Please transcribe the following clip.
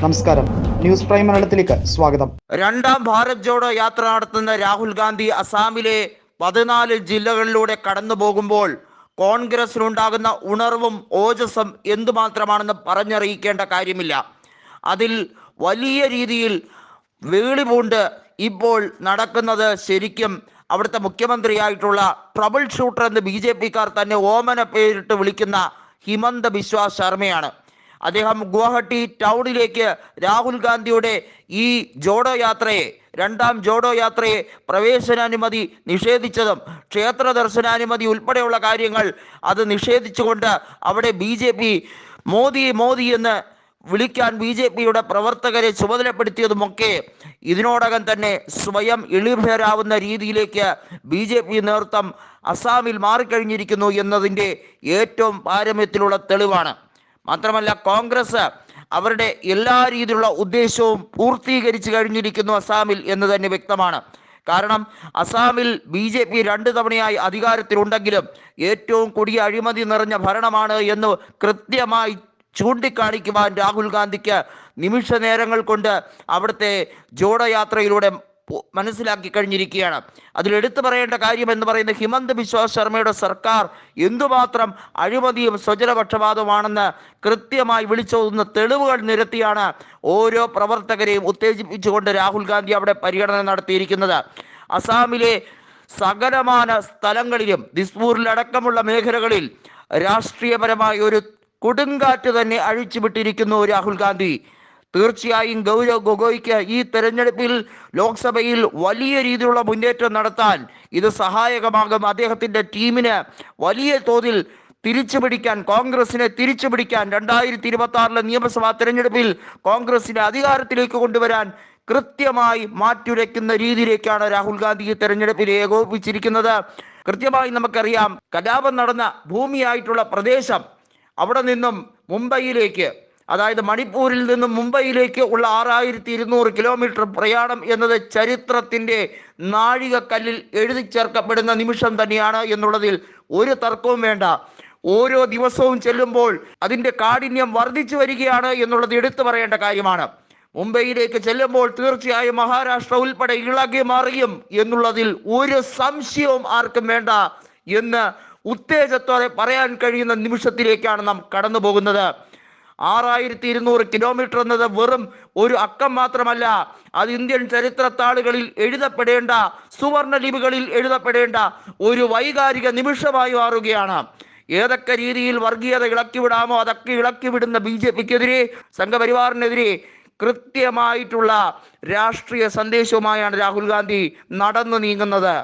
നമസ്കാരം. News prime മലയാളത്തിലേക്ക് സ്വാഗതം. രണ്ടാം ഭാരത് ജോഡോ യാത്ര നടത്തുന്ന രാഹുൽ ഗാന്ധി അസാമിലെ പതിനാല് ജില്ലകളിലൂടെ കടന്നു പോകുമ്പോൾ കോൺഗ്രസിനുണ്ടാകുന്ന ഉണർവും ഓജസ്സും എന്തുമാത്രമാണെന്ന് പറഞ്ഞറിയിക്കേണ്ട കാര്യമില്ല. അതിൽ വലിയ രീതിയിൽ വീളി പൂണ്ട് ഇപ്പോൾ നടക്കുന്നത് ശരിക്കും അവിടുത്തെ മുഖ്യമന്ത്രിയായിട്ടുള്ള ട്രബിൾ ഷൂട്ടർ എന്ന് ബി ജെ പിക്കാർ തന്നെ ഓമന പേരിട്ട് വിളിക്കുന്ന ഹിമന്ത ബിശ്വാസ് ശർമ്മയാണ്. അദ്ദേഹം ഗുവാഹട്ടി ടൗണിലേക്ക് രാഹുൽ ഗാന്ധിയുടെ ഈ ജോഡോ യാത്രയെ രണ്ടാം ജോഡോ യാത്രയെ പ്രവേശനാനുമതി നിഷേധിച്ചതും ക്ഷേത്ര ദർശനാനുമതി ഉൾപ്പെടെയുള്ള കാര്യങ്ങൾ അത് നിഷേധിച്ചുകൊണ്ട് അവിടെ B J P Modi Modi എന്ന് വിളിക്കാൻ ബി ജെ പിയുടെ പ്രവർത്തകരെ ചുമതലപ്പെടുത്തിയതുമൊക്കെ ഇതിനോടകം തന്നെ സ്വയം എളിഭേരാവുന്ന രീതിയിലേക്ക് ബി ജെ പി നേതൃത്വം അസാമിൽ മാറിക്കഴിഞ്ഞിരിക്കുന്നു എന്നതിന്റെ ഏറ്റവും പാരമ്യത്തിലുള്ള തെളിവാണ്. മാത്രമല്ല കോൺഗ്രസ് അവരുടെ എല്ലാ രീതിയിലുള്ള ഉദ്ദേശവും പൂർത്തീകരിച്ചു കഴിഞ്ഞിരിക്കുന്നു അസാമിൽ എന്ന് തന്നെ വ്യക്തമാണ്. കാരണം അസാമിൽ ബി ജെ പി രണ്ട് തവണയായി അധികാരത്തിലുണ്ടെങ്കിലും ഏറ്റവും കൊടിയ അഴിമതി നിറഞ്ഞ ഭരണമാണ് എന്ന് കൃത്യമായി ചൂണ്ടിക്കാണിക്കുവാൻ രാഹുൽ ഗാന്ധിക്ക് നിമിഷ നേരങ്ങൾ കൊണ്ട് അവിടുത്തെ ജോഡയാത്രയിലൂടെ മനസ്സിലാക്കി കഴിഞ്ഞിരിക്കുകയാണ്. അതിൽ എടുത്തു പറയേണ്ട കാര്യം എന്ന് പറയുന്നത് ഹിമന്ത് ബിശ്വ ശർമ്മയുടെ സർക്കാർ എന്തുമാത്രം അഴിമതിയും സ്വജനപക്ഷപാതവുമാണെന്ന് കൃത്യമായി വിളിച്ചോതുന്ന തെളിവുകൾ നിരത്തിയാണ് ഓരോ പ്രവർത്തകരെയും ഉത്തേജിപ്പിച്ചുകൊണ്ട് രാഹുൽ ഗാന്ധി അവിടെ പര്യടനം നടത്തിയിരിക്കുന്നത്. അസാമിലെ സകലമാന സ്ഥലങ്ങളിലും ദിസ്പൂരിലടക്കമുള്ള മേഖലകളിൽ രാഷ്ട്രീയപരമായ ഒരു കൊടുങ്കാറ്റ് തന്നെ അഴിച്ചുവിട്ടിരിക്കുന്നു രാഹുൽ ഗാന്ധി. തീർച്ചയായും ഗൗരവ് ഗൊഗോയ്ക്ക് ഈ തെരഞ്ഞെടുപ്പിൽ ലോക്സഭയിൽ വലിയ രീതിയിലുള്ള മുന്നേറ്റം നടത്താൻ ഇത് സഹായകമാകും. അദ്ദേഹത്തിന്റെ ടീമിന് വലിയ തോതിൽ തിരിച്ചു പിടിക്കാൻ കോൺഗ്രസിനെ തിരിച്ചു പിടിക്കാൻ രണ്ടായിരത്തി ഇരുപത്തി ആറിലെ നിയമസഭാ തെരഞ്ഞെടുപ്പിൽ കോൺഗ്രസിനെ അധികാരത്തിലേക്ക് കൊണ്ടുവരാൻ കൃത്യമായി മാറ്റുരയ്ക്കുന്ന രീതിയിലേക്കാണ് രാഹുൽ ഗാന്ധി ഈ തെരഞ്ഞെടുപ്പിൽ ഏകോപിപ്പിച്ചിരിക്കുന്നത്. കൃത്യമായി നമുക്കറിയാം കലാപം നടന്ന ഭൂമിയായിട്ടുള്ള പ്രദേശം അവിടെ നിന്നും മുംബൈയിലേക്ക് അതായത് മണിപ്പൂരിൽ നിന്ന് മുംബൈയിലേക്ക് ഉള്ള ആറായിരത്തി ഇരുന്നൂറ് കിലോമീറ്റർ പ്രയാണം എന്നത് ചരിത്രത്തിന്റെ നാഴികക്കല്ലിൽ എഴുതി ചേർക്കപ്പെടുന്ന നിമിഷം തന്നെയാണ് എന്നുള്ളതിൽ ഒരു തർക്കവും വേണ്ട. ഓരോ ദിവസവും ചെല്ലുമ്പോൾ അതിന്റെ കാഠിന്യം വർദ്ധിച്ചു വരികയാണ് എന്നുള്ളത് എടുത്തു പറയേണ്ട കാര്യമാണ്. മുംബൈയിലേക്ക് ചെല്ലുമ്പോൾ തീർച്ചയായും മഹാരാഷ്ട്ര ഉൾപ്പെടെ ഇളകി മറിയും എന്നുള്ളതിൽ ഒരു സംശയവും ആർക്കും വേണ്ട എന്ന് ഉത്തേജത്തോടെ പറയാൻ കഴിയുന്ന നിമിഷത്തിലേക്കാണ് നാം കടന്നു പോകുന്നത് ആറായിരത്തി ഇരുന്നൂറ് കിലോമീറ്റർ എന്നത് വെറും ഒരു അക്കം മാത്രമല്ല. അത് ഇന്ത്യൻ ചരിത്രത്താളുകളിൽ എഴുതപ്പെടേണ്ട സുവർണ ലിപികളിൽ എഴുതപ്പെടേണ്ട ഒരു വൈകാരിക നിമിഷമായി മാറുകയാണ്. ഏതൊക്കെ രീതിയിൽ വർഗീയത ഇളക്കിവിടാമോ അതൊക്കെ ഇളക്കിവിടുന്ന ബി ജെ പിക്കെതിരെ സംഘപരിവാറിനെതിരെ കൃത്യമായിട്ടുള്ള രാഷ്ട്രീയ സന്ദേശവുമായാണ് രാഹുൽ ഗാന്ധി നടന്നു നീങ്ങുന്നത്.